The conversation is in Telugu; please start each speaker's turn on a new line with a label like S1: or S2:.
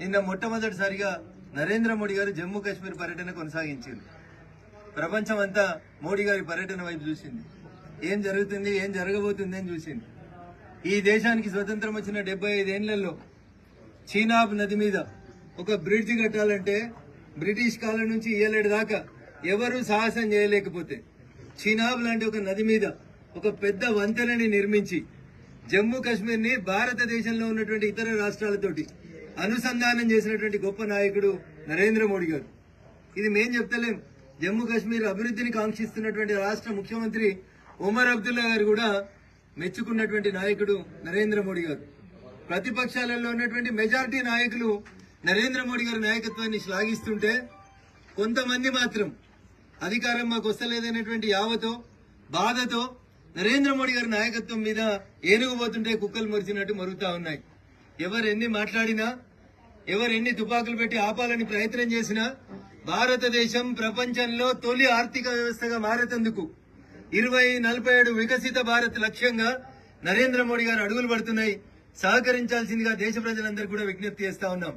S1: నిన్న మొట్టమొదటిసారిగా నరేంద్ర మోడీ గారు జమ్మూ కాశ్మీర్ పర్యటన కొనసాగించింది ప్రపంచం అంతా మోడీ గారి పర్యటన వైపు చూసింది. ఏం జరుగుతుంది ఏం జరగబోతుంది అని చూసింది. ఈ దేశానికి స్వతంత్రం వచ్చిన డెబ్బై ఐదేళ్ళలో చీనాబ్ నది మీద ఒక బ్రిడ్జ్ కట్టాలంటే బ్రిటిష్ కాలం నుంచి ఏలేడు దాకా ఎవరు సాహసం చేయలేకపోతే చీనాబ్ లాంటి ఒక నది మీద ఒక పెద్ద వంతెనని నిర్మించి జమ్మూ కాశ్మీర్ని భారతదేశంలో ఉన్నటువంటి ఇతర రాష్ట్రాలతోటి అనుసంధానం చేసినటువంటి గొప్ప నాయకుడు నరేంద్ర మోడీ గారు. ఇది మేం చెప్తలేం. జమ్మూ కాశ్మీర్ అభివృద్ధిని కాంక్షిస్తున్నటువంటి రాష్ట్ర ముఖ్యమంత్రి ఉమర్ అబ్దుల్లా గారు కూడా మెచ్చుకున్నటువంటి నాయకుడు నరేంద్ర మోడీ గారు. ప్రతిపక్షాలలో ఉన్నటువంటి మెజారిటీ నాయకులు నరేంద్ర మోడీ గారి నాయకత్వాన్ని శ్లాఘిస్తుంటే కొంతమంది మాత్రం అధికారం మాకు వస్తలేదనేటువంటి యావతో బాధతో నరేంద్ర మోడీ గారి నాయకత్వం మీద ఏనుగుపోతుంటే కుక్కలు మరిచినట్టు మరుగుతా ఉన్నాయి. ఎవరు ఎన్ని మాట్లాడినా ఎవరు ఎన్ని తుపాకులు పెట్టి ఆపాలని ప్రయత్నం చేసినా భారతదేశం ప్రపంచంలో తొలి ఆర్థిక వ్యవస్థగా మారేందుకు ఇరవై నలభై ఏడు వికసిత భారత్ లక్ష్యంగా నరేంద్ర మోడీ గారు అడుగులు పడుతున్నాయి. సహకరించాల్సిందిగా దేశ ప్రజలందరూ కూడా విజ్ఞప్తి చేస్తా ఉన్నాం.